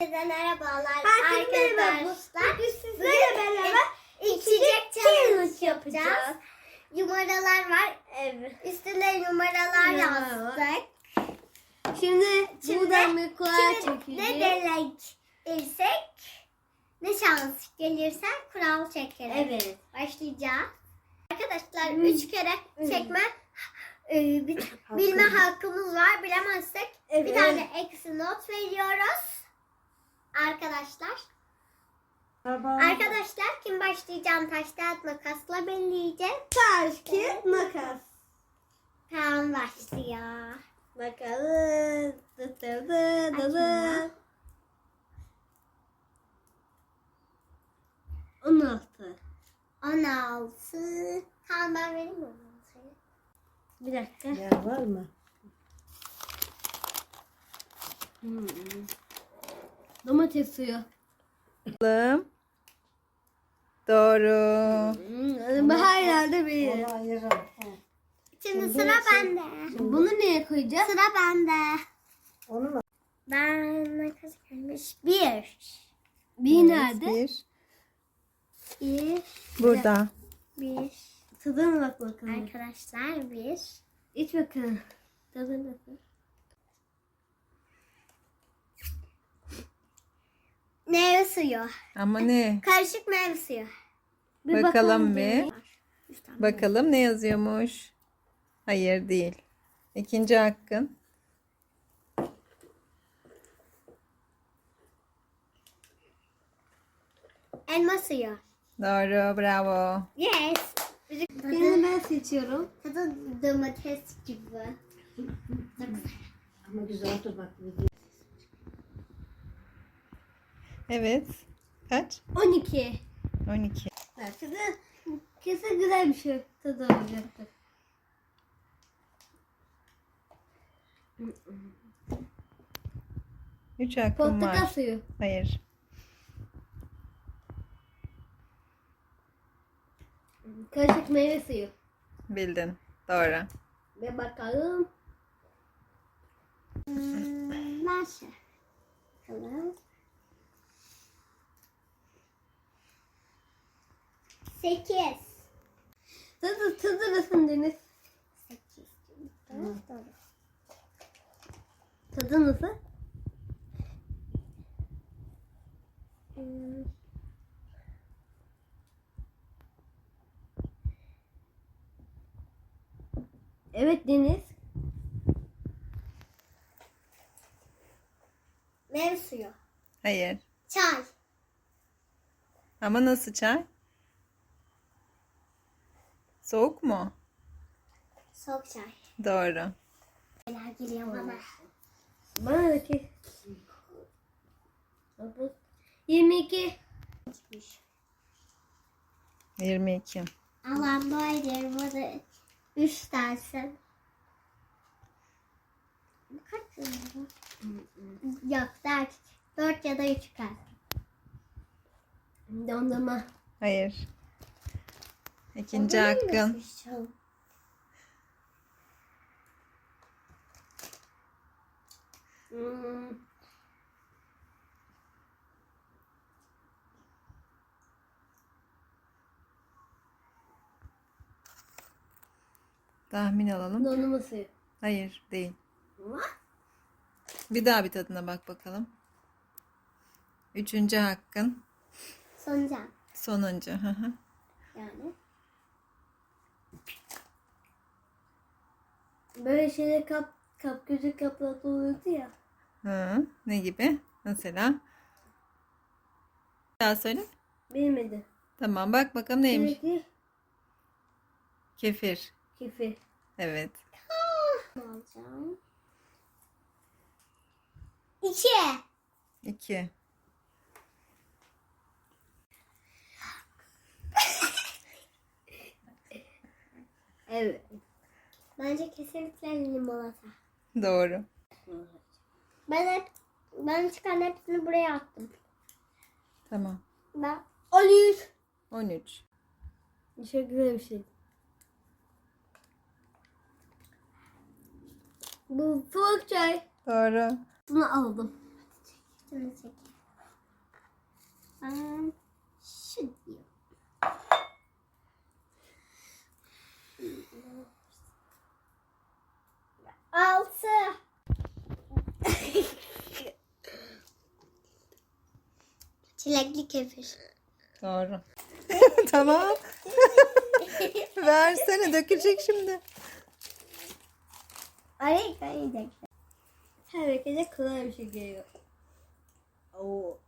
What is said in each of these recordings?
Herkese merhabalar Herkese merhaba. arkadaşlar. Bugün sizlerle beraber içecek challenge yapacağız. Numaralar var. Evet. Üstüne numaralar var. yazdık. Şimdi, Şimdi- buradan bir Şimdi ne denek ilsek ne şans gelirse kural çekeriz. Evet. Başlayacağız. Arkadaşlar Hmm. üç kere çekme bil- bilme hakkımız var. Bilemezsek bir Evet. tane eksi not veriyoruz. Arkadaşlar. Arkadaşlar kim başlayacağım taş kağıt makasla belirleyeceğim. Taş, kağıt, makas. Kaan başlıyor. Bakalım. Dı dı dı dı dı. 16. 16. Kaan ben vereyim mi 16'yı? Bir dakika. Yer var mı? Hmm. Domates suyu. Bakalım. Doğru. Hmm. Bu her yerde bir. Ona ayırın. Şimdi sıra bende. Bunu neye koyacağız? Sıra bende. Onu mu? Ben makas gelmiş. Bir. Bir nerede? Bir. Bir. Burada. Bir. Tadına bak bakalım. Arkadaşlar bir. İç bakalım. Tadına bak. Meyve suyu. Ama ne? Karışık meyve suyu. Bir Bakalım bir. Bakalım ne yazıyormuş. Hayır değil. İkinci hakkın. Elma suyu. Doğru. Bravo. Yes. Şimdi ben seçiyorum. Tadı domates gibi. Ama güzel otur bak. Evet. Kaç? 12. 12. Belki de kesin güzel bir şey tadı olacaktır. Üç hakkım Portakal var. suyu. Hayır. Karışık meyve suyu. Bildin. Doğru. Ve bakalım. Hmm, ben şey. Bakalım. Sekiz. Tadı, tadı nasıl Deniz? Sekiz. Doğru, doğru. Tadı nasıl? Hmm. Evet Deniz. Meyve suyu. Hayır. Çay. Ama nasıl çay? Soğuk mu? Soğuk çay. Doğru. Neler geliyor bana. Bana da ki. 22. 22. Allah'ım dua ediyorum. Hadi. Üç tane. Kaç yıl? Yok dört. Dört ya da üç kalsın. Dondurma. Hayır. İkinci hakkın. Hmm. Tahmin alalım. Dondurma suyu. Hayır değil. Bir daha bir tadına bak bakalım. Üçüncü hakkın. Sonuncu. Sonuncu. Yani. Böyle şeyler kap kap gözü kaplatı oluyordu ya. Hı, ne gibi? Mesela. Daha söyle. Bilmedi. Tamam bak bakalım neymiş. Sürekli Kefir. kefir. Evet. Alacağım? İki. İki. Evet. Bence kesinlikle limonata. Doğru. Ben hep ben çıkan hepsini buraya attım. Tamam. Ben 13. 13. Çok güzel bir şey. Bu soğuk çay. Doğru. Bunu aldım. şunu çekeyim. Ben şu. Altı. Çilekli kefir. Doğru. tamam. Versene dökülecek şimdi. Arayı kayacak. Herkese kolay bir şey geliyor. Oo.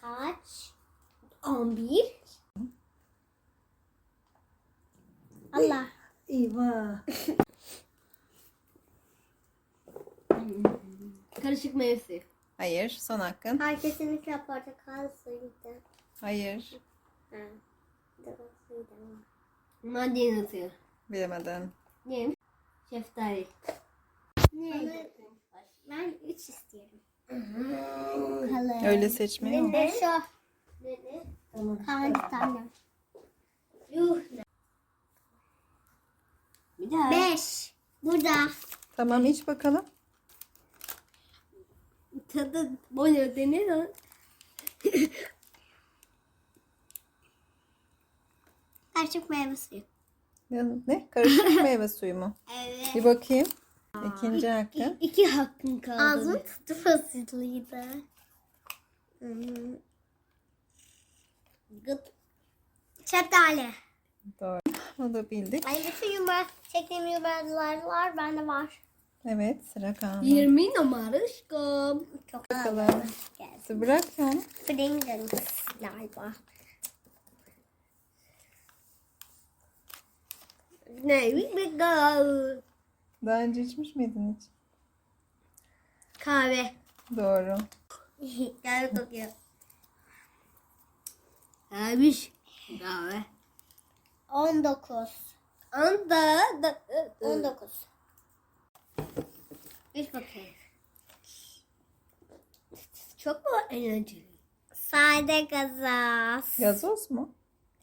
Kaç? On bir. Allah. Eyvah. Karışık suyu. Hayır. Son hakkın. Hayır kesinlikle portakal suyuydu. Hayır. Ha. Portakal suyuydu ama. Mandalina suyu. Bilemedin. Neymiş? Şeftali. Ne? Ben üç istiyorum. Bakalım. Öyle seçmiyor mu? Ne şu? Ne ne? Tamam. Yuh. Bir daha. Beş. Burada. Tamam iç bakalım. Tadı boyunca denir. Karışık meyve suyu. Ne? Karışık meyve suyu mu? Evet. Bir bakayım. İkinci hakkın. İki hakkın kaldı. Ağzım tutu fasulyeydi. Gıt. Şeftali. Doğru. O da bildik. Ay bütün yumurta, çektiğim yumurtalar var. Bende var. Evet sıra kaldı. 20 numara aşkım. Çok Bakalım. gelsin. Bırak onu. Pringles galiba. Neymiş bir kahve. Daha önce içmiş miydin hiç? Kahve. Doğru. Gel kokuyor. Neymiş? Kahve. 19. Anda. Da, 19. İç bakayım. Çok mu eğlenceli? Sade gazoz. Gazoz mu?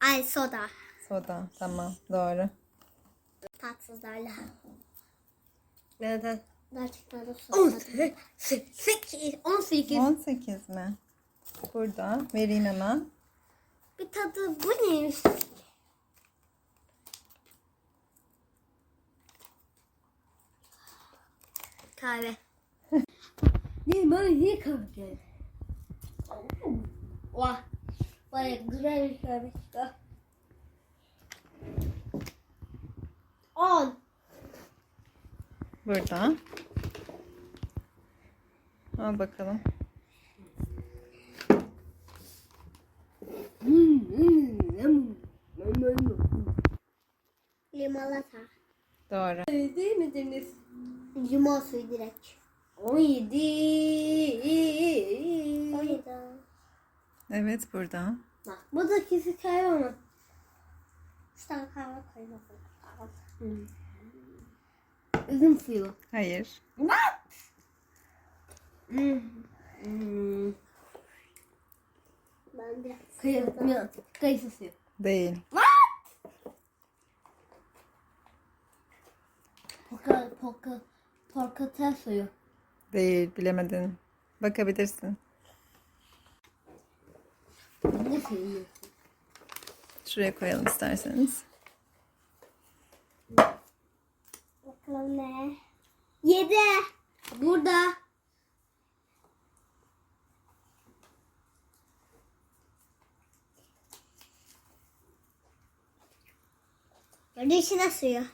Ay soda. Soda. Tamam. Doğru. Tatsızlarla. Neden? Gerçekten de. 18. 18. 18. 18 mi? Burada. Vereyim hemen. Bir tadı bu neymiş? Kahve. ne bana niye kahve geldi? Vah. Baya güzel bir kahve çıktı. 10. Burada. Al bakalım. Limonata. Doğru. Değil mi Deniz? Limon suyu direkt. 17. 17. Evet burada. Bak bu da kesin kahve ama. 3 tane kahve koymasın. Üzüm suyu. Hayır. Hmm. Hmm. Ben biraz. Kayısı, kayısı suyu. Değil. Poka, poka, portakal suyu. Değil. Bilemedin. Bakabilirsin. Ne suyu? Şuraya koyalım isterseniz. Bakalım ne? 7. Burada. Dışına suyu.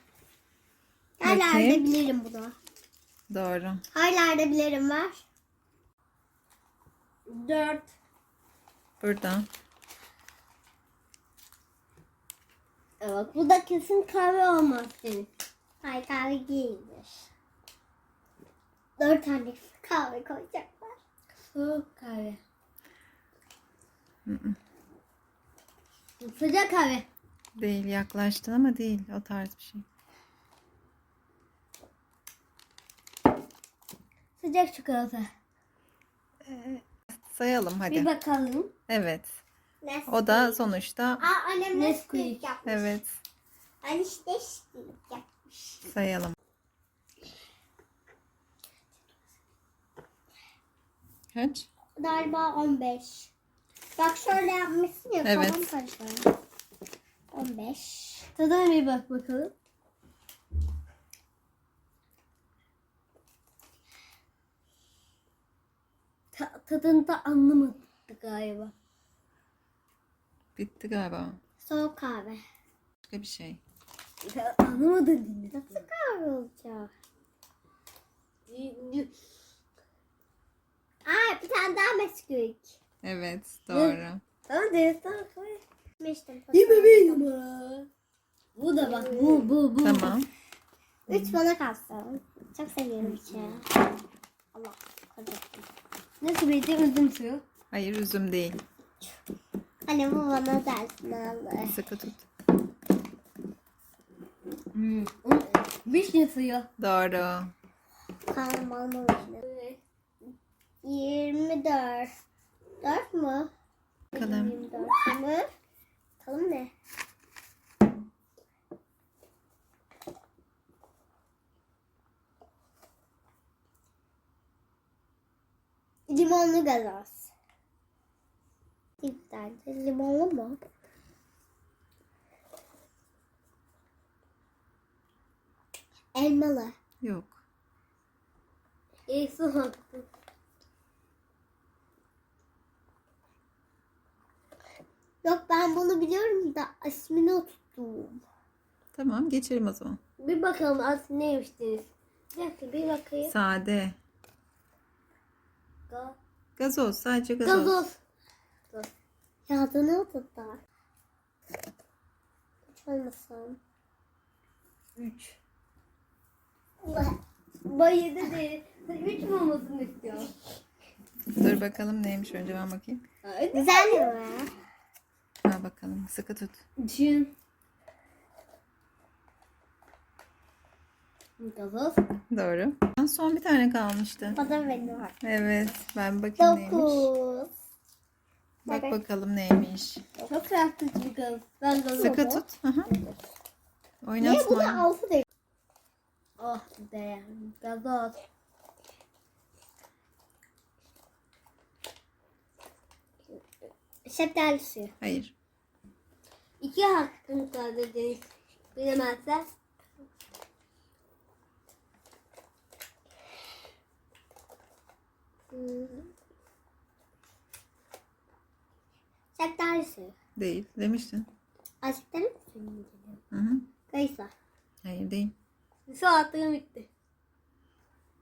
Her Bakayım. yerde bilirim bunu. Doğru. Her yerde bilirim var. Dört. Burada. Evet bu da kesin kahve olmaz senin. Hayır kahve değildir. 4 tane kahve koyacaklar. Soğuk kahve. Sıcak kahve. Değil. Yaklaştın ama değil. O tarz bir şey. Sıcak çikolata. Sayalım hadi. Bir bakalım. Evet. Nesquik. O da sonuçta Aa annem Nesquik. Yapmış. evet. Anne işte Nesquik yapmış. Sayalım. Kaç? galiba 15. Bak şöyle yapmışsın ya. Evet. Tamam karıştıralım. 15. Tadına bir bak bakalım. Ta tadını da anlamadık galiba. Bitti galiba. Soğuk kahve. Başka bir şey. Ya, Anlamadın dinle. Nasıl kahve olacak? Aa bir tane daha meskük. Evet doğru. Tamam destan koy. İçmiştim. Mi benim ha? Bu da bak bu bu bu. Tamam. Üç bana kalsın. Çok seviyorum çayı. Allah kocaman. Nasıl bildi üzüm suyu? Hayır üzüm değil. Anne bu bana dersin aldı. Sıkı tut. Hmm. Vişne suyu. Doğru. Kanım almamış. 24. 4 mu? Bakalım. 24 mü? Bakalım ne? Limonlu gazoz. İptalde limonlu mu? Elmalı. Yok. E su. Yok ben bunu biliyorum da ismini unuttum. Tamam geçelim o zaman. Bir bakalım aslında neymiştiniz. Bir dakika bir bakayım. Sade. Ga- Gazoz. Sadece gazoz. Gazoz. Ya adını unuttular. Hiç olmasın. 3. Bayıda değil. Üç mü olmasını istiyor? Dur bakalım neymiş önce ben bakayım. Güzel mi? Al bakalım. Sıkı tut. Düşün. Gazoz. Doğru. Son bir tane kalmıştı. Bana benim var. Evet. Ben bakayım neymiş. Dokuz. Bak Evet. bakalım neymiş. Çok bir gazoz. Ben gazoz. Sıkı tut. Hı hı. Niye bu Oynatma. da altı değil? Oh be. Gazoz. Şeftali suyu. Hayır. İki hakkın kaldı Deniz. Bilemezsen. Şeftali suyu. Değil. Demiştin. Ay şeftali mi? Hı hı. Kayısı. Hayır değil. Salatlığım bitti.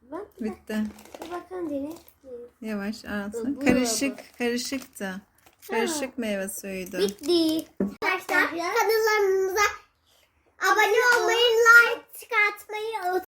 Bak, Bitti. Bir bakın dene. Yavaş ağzına. Bu- bu- Karışık. Karışıktı. Karışık meyve suyuydu. Bitti. Arkadaşlar kanallarımıza abone olmayı, like çıkartmayı unutmayın.